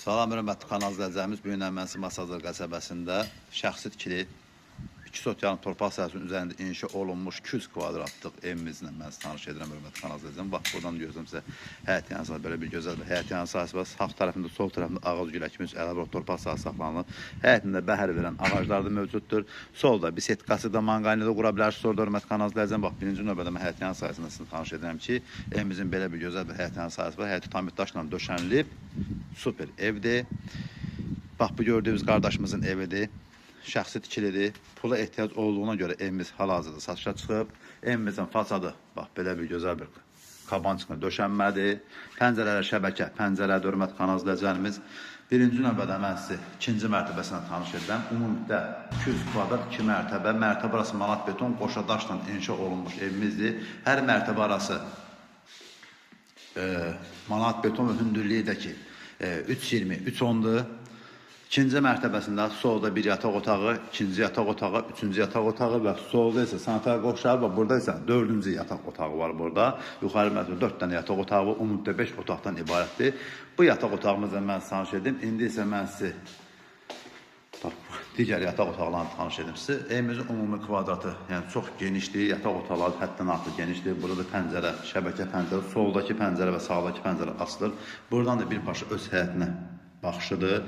Salam hörmətli kanal izləyicilərimiz, bu gün Əmənsi Masazır qəsəbəsində şəxsi tikili 2 sot yarım torpaq üzərində inşa olunmuş 200 kvadratlıq evimizlə mən tanış edirəm hörmətli kanal izləyicilərim. Bax buradan görürəm sizə həyət yanı sahəsi belə bir gözəl bir həyət yanı sahəsi var. Sağ tərəfində, sol tərəfində ağac güləkimiz əlavə torpaq sahəsi saxlanılır. Həyətində bəhər verən ağaclar da mövcuddur. Solda bir setkası da manqayını da qura bilərsiniz orada hörmətli kanal izləyicilərim. Bax birinci növbədə mən həyət yanı sahəsində sizi tanış edirəm ki, evimizin belə bir gözəl bir həyət yanı sahəsi var. Həyəti tam daşla döşənilib. Super evdir. Bax bu gördüyünüz qardaşımızın evidir. Şəxsi tikilidir. Pula ehtiyac olduğuna görə evimiz hal-hazırda satışa çıxıb. Evimizin fasadı bax belə bir gözəl bir kabançıqla döşənmədir. Pəncərələr şəbəkə, pəncərə hörmət kanal izləyicilərimiz. Birinci növbədə mən sizi ikinci mərtəbəsinə tanış edirəm. Ümumilikdə 200 kvadrat 2 mərtəbə, mərtəbə arası manat beton qoşa daşla inşa olunmuş evimizdir. Hər mərtəbə arası e, manat beton hündürlüyü də ki e, 3.20, 3.10'dur. İkinci mərtəbəsində solda bir yataq otağı, ikinci yataq otağı, üçüncü yataq otağı və solda isə sanitar qovşağı və burada isə dördüncü yataq otağı var burada. Yuxarı mərtəbədə dörd dənə yataq otağı var, ümumilikdə beş otaqdan ibarətdir. Bu yataq otağımızla mən tanış edim. İndi isə mən sizi digər yataq otaqlarını tanış edim sizə. Evimizin ümumi kvadratı, yəni çox genişdir, yataq otaqları həddən artıq genişdir. Burada pəncərə, şəbəkə pəncərə, soldakı pəncərə və sağdakı pəncərə asılır. Buradan da birbaşa öz həyətinə baxışıdır.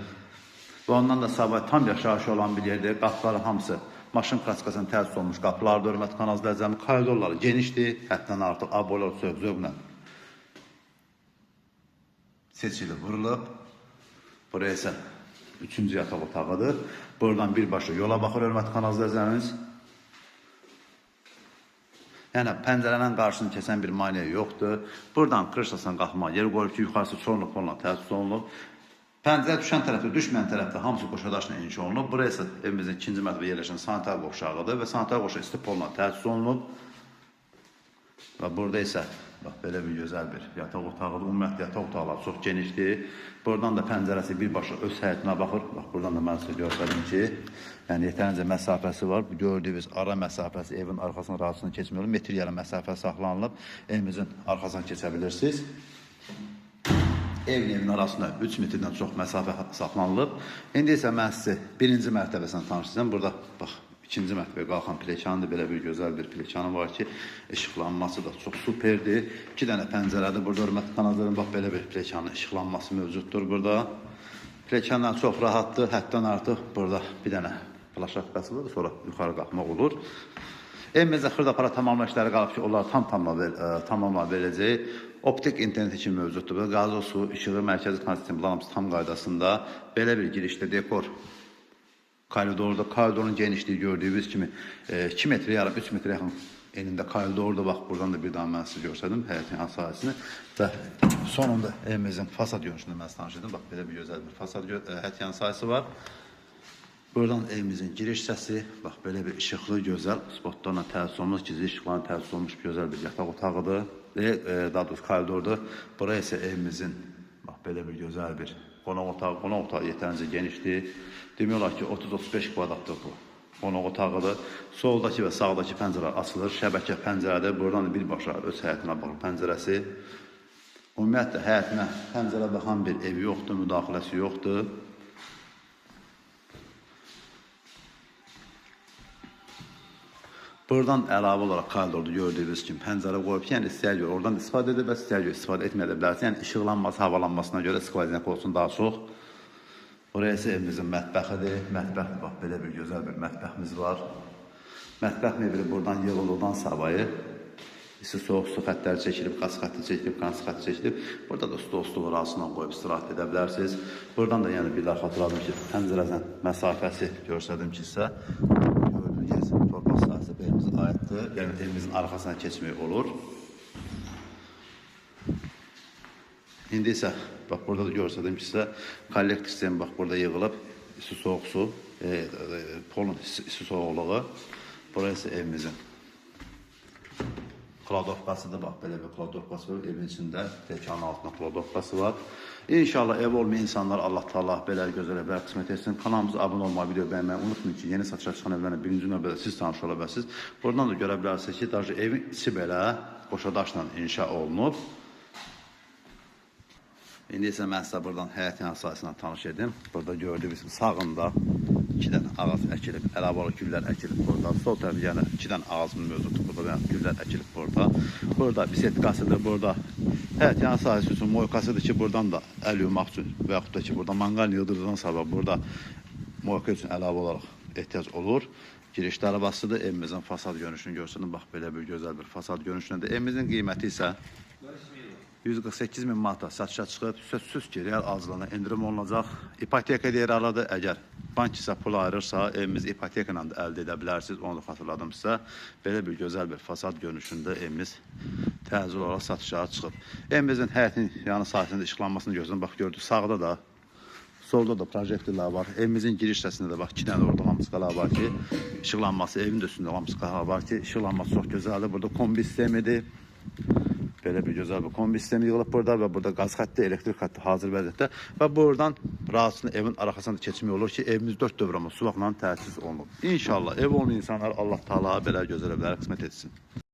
Və ondan da sabah tam yaşayış olan bir yerdir. Qapıları hamısı maşın pratikasına təsis olmuş qapılardır. Hörmətli kanal izləyicilərim, koridorları genişdir, həddən artıq abolar sövq zövqlə seçilib, vurulub. Buraya isə üçüncü yataq otağıdır. Buradan birbaşa yola baxır hörmətli kanal izləyicilərimiz. Yəni pəncərənin qarşısını kəsən bir maneə yoxdur. Buradan krışlasına qalxma yer qoyub ki, yuxarısı çorluq fonla təsis olunub. Pəncərə düşən tərəfdə, düşməyən tərəfdə hamısı qoşadaşla inşa olunub. Buraya isə evimizin ikinci mərtəbədə yerləşən sanitar qovşağıdır və sanitar qovşağı istipolla təsis olunub. Və burada isə bax belə bir gözəl bir yataq otağıdır. Ümumiyyətlə yataq otaqları çox genişdir. Buradan da pəncərəsi birbaşa öz həyətinə baxır. Bax buradan da mən sizə göstərim ki, yəni yetərincə məsafəsi var. Bu gördüyünüz ara məsafəsi evin arxasına rahatsızlığına keçmək olur. Metr yarım məsafə saxlanılıb. Evimizin arxasına keçə bilirsiniz. Evin evin arasında 3 metrdən çox məsafə saxlanılıb. İndi isə mən sizə birinci mərtəbəsini tanışlayacağım. Burada bax ikinci mərtəbəyə qalxan pilləkənin də belə bir gözəl bir pilləkəni var ki, işıqlanması da çox superdir. İki dənə pəncərədir. Burada hörmətli kanalların bax belə bir pilləkənin işıqlanması mövcuddur burada. Pilləkənlər çox rahatdır. Həddən artıq burada bir dənə plaşatkası var, sonra yuxarı qalxmaq olur. Evimizdə xırda para tamamla işləri qalıb ki, onlar tam ə, tamamla verəcək. Optik internet için mövcuddur. Qazı su, işığı, mərkəzi kondisioner hamısı tam qaydasında. Belə bir girişdə dekor koridorda, koridorun genişliği gördüğünüz kimi e, 2 metre yarım, 3 metre yaxın enində koridorda bax buradan da bir daha mən sizə göstərdim həyətin sahəsini və sonunda evimizin fasad görünüşünü mən tanış edim. Bax belə bir gözəl bir fasad e, həyət yanı sahəsi var. Buradan evimizin giriş səsi, bax belə bir işıqlı, gözəl, spotlarla təsis olunmuş, gizli işıqlarla təsis olunmuş gözəl bir yataq otağıdır. Və e, daha doğrusu koridordur. Buraya isə evimizin bax belə bir gözəl bir qonaq otağı, qonaq otağı yetərincə genişdir. Demək olar ki 30-35 kvadratdır bu qonaq otağıdır. Soldakı və sağdakı pəncərə açılır. Şəbəkə pəncərədir. Buradan da birbaşa öz həyətinə baxır pəncərəsi. Ümumiyyətlə həyətinə pəncərə baxan bir ev yoxdur, müdaxiləsi yoxdur. Buradan əlavə olaraq koridorda gördüyünüz kimi pəncərə qoyub, yəni istəyir görə oradan istifadə edə bilərsiniz, istəyir görə istifadə etməyə də bilərsiniz. Yəni işıqlanması, havalanmasına görə skvazyak olsun daha çox. Buraya isə evimizin mətbəxidir. Mətbəx bax belə bir gözəl bir mətbəximiz var. Mətbəx mebeli buradan yığıldıqdan savayı İsti soğuk su xətləri çəkilib, qaz xətti çəkilib, qans xətti çəkilib. Burada da stol stolları arasından qoyub istirahət edə bilərsiniz. Buradan da yəni bir daha xatırladım ki, pəncərədən məsafəsi göstərdim ki sizə. Aiddir. Yəni evimizin arxasına keçmək olur. İndi isə bax burada da göstərdim ki sizə kollektor sistemi bax burada yığılıb isti soğuk su, e, e, polun isti, isti soğuqluğu. Burası evimizin kladovkasıdır. Bax belə bir kladovkası var. Evin içində təkanın altında kladovkası var. İnşallah ev olmayan insanlar Allah Taala belə gözəl evlər qismət etsin. Kanalımıza abunə olmayı, video bəyənməyi unutmayın ki, yeni satışa çıxan evlərlə birinci növbədə siz tanış ola bilərsiniz. Buradan da görə bilərsiniz ki, daha evin içi belə qoşa inşa olunub. İndi isə mən sizə buradan həyətin əsasından tanış edim. Burada gördüyünüz sağında iki dənə ağac əkilib, əlavə olaraq güllər əkilib burada. Sol tərəfə yəni iki dənə ağacın mövzudur. Burada yəni güllər əkilib burada. Burada bisetkasıdır, burada həyət yəni sahəsi üçün moykasıdır ki, buradan da əl yumaq üçün və yaxud da ki, burada manqal yıldırıdan sonra burada moyka üçün əlavə olaraq ehtiyac olur. Giriş dərabasıdır. Evimizin fasad görünüşünü görsün. Bax belə bir gözəl bir fasad görünüşündür. Evimizin qiyməti isə 148 min manata satışa çıxıb, sözsüz ki, real arzlarına endirim olunacaq. İpoteka deyir aradı. Əgər bank sizə pul ayırırsa, evimizi ipoteka ilə də əldə edə bilərsiniz. Onu da xatırladım sizə. Belə bir gözəl bir fasad görünüşündə evimiz təcil olaraq satışa çıxıb. Evimizin həyətin yanı sahəsində işıqlanmasını gözləyin. Bax gördük sağda da Solda da projektorlar var. Evimizin giriş hissəsində də bax iki dənə orada lampiskalar var ki, işıqlanması, evin də üstündə lampiskalar var ki, işıqlanması çox gözəldir. Burada kombi sistemidir. Belə bir gözəl bir kombi sistemi yığılıb burada və burada qaz xətti, elektrik xətti hazır vəziyyətdə və buradan rahatçılıqla evin arxasına da keçmək olur ki, evimiz 4 dövrəmə suvaqla təchiz olunub. İnşallah ev olan insanlar Allah Taala belə gözəl evlərə qismət etsin.